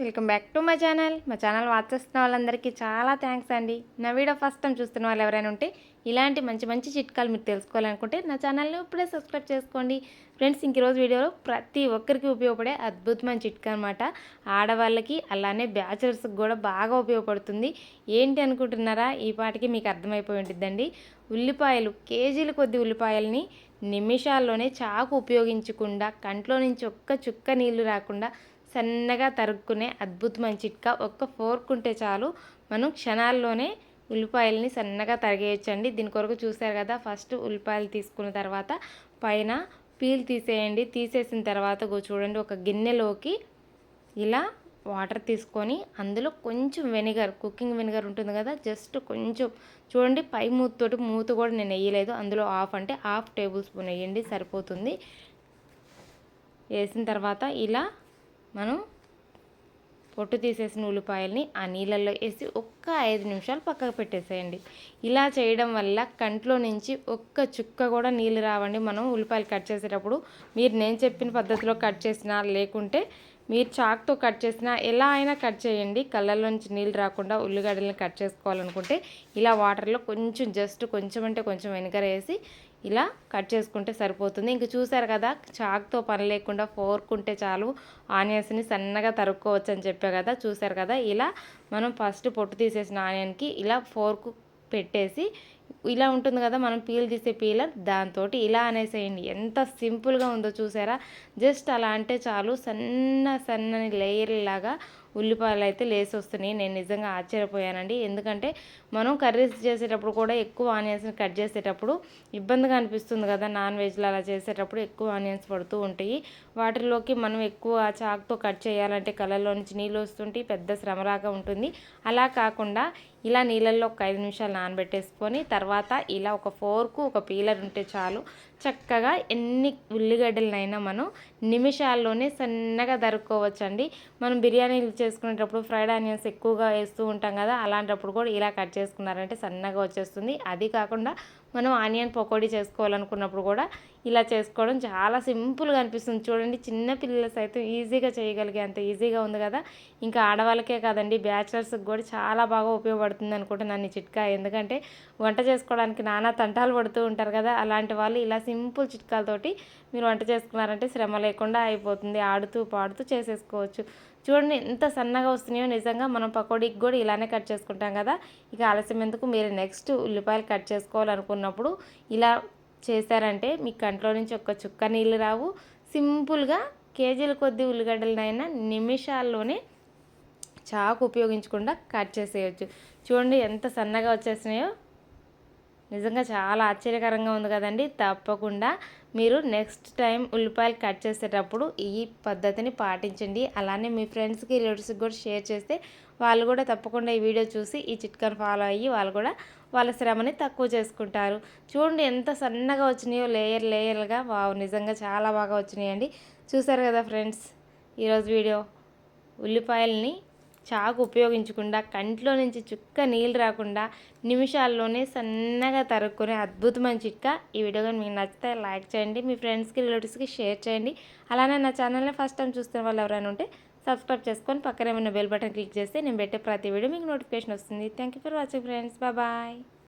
Welcome back to my channel. మా channel watch చేస్తున్న వాళ్ళందరికీ చాలా థ్యాంక్స్ అండి. నా వీడియో ఫస్ట్ టైం చూస్తున్న వాళ్ళు ఎవరైనా ఉంటే ఇలాంటి మంచి మంచి చిట్కాలు మీరు తెలుసుకోవాలనుకుంటే నా ఛానల్ని ఇప్పుడే సబ్స్క్రైబ్ చేసుకోండి. ఫ్రెండ్స్ ఇంక రోజు వీడియోలో ప్రతి ఒక్కరికి ఉపయోగపడే అద్భుతమైన చిట్కా అనమాట ఆడవాళ్ళకి అలానే బ్యాచులర్స్కి కూడా బాగా ఉపయోగపడుతుంది. ఏంటి అనుకుంటున్నారా? ఈ పాటికి మీకు అర్థమైపోయి ఉంటుందండి ఉల్లిపాయలు కేజీల కొద్ది ఉల్లిపాయల్ని నిమిషాల్లోనే చాకు ఉపయోగించకుండా కంట్లో నుంచి ఒక్క చుక్క నీళ్ళు రాకుండా సన్నగా తరుక్కునే అద్భుతమైన చిట్కా. ఒక్క ఫోర్క్ ఉంటే చాలు మనం క్షణాల్లోనే ఉల్లిపాయలని సన్నగా తరిగేయచ్చండి. దీని కొరకు చూసారు కదా ఫస్ట్ ఉల్లిపాయలు తీసుకున్న తర్వాత పైన పీల్ తీసేయండి. తీసేసిన తర్వాత చూడండి ఒక గిన్నెలోకి ఇలా వాటర్ తీసుకొని అందులో కొంచెం వెనిగర్ కుకింగ్ వెనిగర్ ఉంటుంది కదా జస్ట్ కొంచెం చూడండి పై మూతతోటి మూత కూడా నేను వేయలేదు. అందులో హాఫ్ అంటే హాఫ్ టేబుల్ స్పూన్ వేయండి సరిపోతుంది. వేసిన తర్వాత ఇలా మనం పొట్టు తీసేసిన ఉల్లిపాయల్ని ఆ నీళ్ళల్లో వేసి ఒక్క ఐదు నిమిషాలు పక్కకు పెట్టేసేయండి. ఇలా చేయడం వల్ల కంట్లో నుంచి ఒక్క చుక్క కూడా నీళ్ళు రావండి. మనం ఉల్లిపాయలు కట్ చేసేటప్పుడు మీరు నేను చెప్పిన పద్ధతిలో కట్ చేసినా లేకుంటే మీరు చాక్తో కట్ చేసినా ఎలా అయినా కట్ చేయండి. కళ్ళల్లోంచి నీళ్ళు రాకుండా ఉల్లిగడ్డలను కట్ చేసుకోవాలనుకుంటే ఇలా వాటర్లో కొంచెం జస్ట్ కొంచెం అంటే కొంచెం వెనకర వేసి ఇలా కట్ చేసుకుంటే సరిపోతుంది. ఇంక చూసారు కదా చాక్తో పని లేకుండా ఫోర్క్ ఉంటే చాలు ఆనియన్స్ని సన్నగా తరుక్కోవచ్చు అని చెప్పా కదా చూసారు కదా? ఇలా మనం ఫస్ట్ పొట్టు తీసేసిన ఆనియన్కి ఇలా ఫోర్క్ పెట్టేసి ఇలా ఉంటుంది కదా మనం పీల్ తీసే పీలర్ దాంతో ఇలా అనేసేయండి. ఎంత సింపుల్గా ఉందో చూసారా? జస్ట్ అలా అంటే చాలు సన్న సన్నని లేయర్ లాగా ఉల్లిపాయలు అయితే లేసి వస్తున్నాయి. నేను నిజంగా ఆశ్చర్యపోయానండి. ఎందుకంటే మనం కర్రీస్ చేసేటప్పుడు కూడా ఎక్కువ ఆనియన్స్ని కట్ చేసేటప్పుడు ఇబ్బందిగా అనిపిస్తుంది కదా. నాన్ వెజ్లో అలా చేసేటప్పుడు ఎక్కువ ఆనియన్స్ పడుతూ ఉంటాయి. వాటిలోకి మనం ఎక్కువ చాక్తో కట్ చేయాలంటే కళ్ళల్లో నుంచి నీళ్ళు వస్తుంటే పెద్ద శ్రమలాగా ఉంటుంది. అలా కాకుండా ఇలా నీళ్ళల్లో ఒక ఐదు నిమిషాలు నానబెట్టేసుకొని తర్వాత ఇలా ఒక ఫోర్కు ఒక పీలర్ ఉంటే చాలు. చక్కగా ఎన్ని ఉల్లిగడ్డలనైనా మనం నిమిషాల్లోనే సన్నగా దరుక్కోవచ్చండి మనం బిర్యానీలు చేసుకునేటప్పుడు ఫ్రైడ్ ఆనియన్స్ ఎక్కువగా వేస్తూ ఉంటాం కదా అలాంటప్పుడు కూడా ఇలా కట్ చేసుకున్నారంటే సన్నగా వచ్చేస్తుంది. అది కాకుండా మనం ఆనియన్ పకోడీ చేసుకోవాలనుకున్నప్పుడు కూడా ఇలా చేసుకోవడం చాలా సింపుల్గా అనిపిస్తుంది. చూడండి చిన్న పిల్లలు సైతం ఈజీగా చేయగలిగే అంత ఈజీగా ఉంది కదా. ఇంకా ఆడవాళ్ళకే కాదండి బ్యాచిలర్స్కి కూడా చాలా బాగా ఉపయోగపడుతుంది అనుకుంటున్నాను ఈ చిట్కా. ఎందుకంటే వంట చేసుకోవడానికి నానా తంటాలు పడుతూ ఉంటారు కదా. అలాంటి వాళ్ళు ఇలా సింపుల్ చిట్కాలతోటి మీరు వంట చేసుకున్నారంటే శ్రమ లేకుండా అయిపోతుంది. ఆడుతూ పాడుతూ చేసేసుకోవచ్చు. చూడండి ఎంత సన్నగా వస్తున్నాయో నిజంగా మనం పకోడీకి కూడా ఇలానే కట్ చేసుకుంటాం కదా. ఇక ఆలస్యం ఎందుకు? మీరు నెక్స్ట్ ఉల్లిపాయలు కట్ చేసుకోవాలనుకున్నప్పుడు ఇలా చేశారంటే మీ కంట్లో నుంచి ఒక్క చుక్క నీళ్ళు రావు. సింపుల్గా కేజీల కొద్ది ఉల్లిగడ్డలనైనా నిమిషాల్లోనే చాకు ఉపయోగించకుండా కట్ చేసేయచ్చు. చూడండి ఎంత సన్నగా వచ్చేసినాయో నిజంగా చాలా ఆశ్చర్యకరంగా ఉంది కదండి. తప్పకుండా మీరు నెక్స్ట్ టైం ఉల్లిపాయలు కట్ చేసేటప్పుడు ఈ పద్ధతిని పాటించండి. అలానే మీ ఫ్రెండ్స్కి రిలేటివ్స్కి కూడా షేర్ చేస్తే వాళ్ళు కూడా తప్పకుండా ఈ వీడియో చూసి ఈ చిట్కాను ఫాలో అయ్యి వాళ్ళు కూడా వాళ్ళ శ్రమని తక్కువ చేసుకుంటారు. చూడండి ఎంత సన్నగా వచ్చినాయో లేయర్ లేయర్గా వావ్ నిజంగా చాలా బాగా వచ్చినాయండి. చూసారు కదా ఫ్రెండ్స్ ఈరోజు వీడియో ఉల్లిపాయల్ని చాకు ఉపయోగించకుండా కంట్లో నుంచి చుక్క నీళ్ళు రాకుండా నిమిషాల్లోనే సన్నగా తరుక్కునే అద్భుతమైన చిట్కా ఈ వీడియో కానీ మీకు నచ్చితే లైక్ చేయండి మీ ఫ్రెండ్స్కి రిలేటివ్స్కి షేర్ చేయండి. అలానే నా ఛానల్ని ఫస్ట్ టైం చూస్తున్న వాళ్ళు ఎవరైనా ఉంటే సబ్స్క్రైబ్ చేసుకొని పక్కనే ఉన్న బెల్ బటన్ క్లిక్ చేస్తే నేను పెట్టే ప్రతి వీడియో మీకు నోటిఫికేషన్ వస్తుంది. Thank you for watching friends bye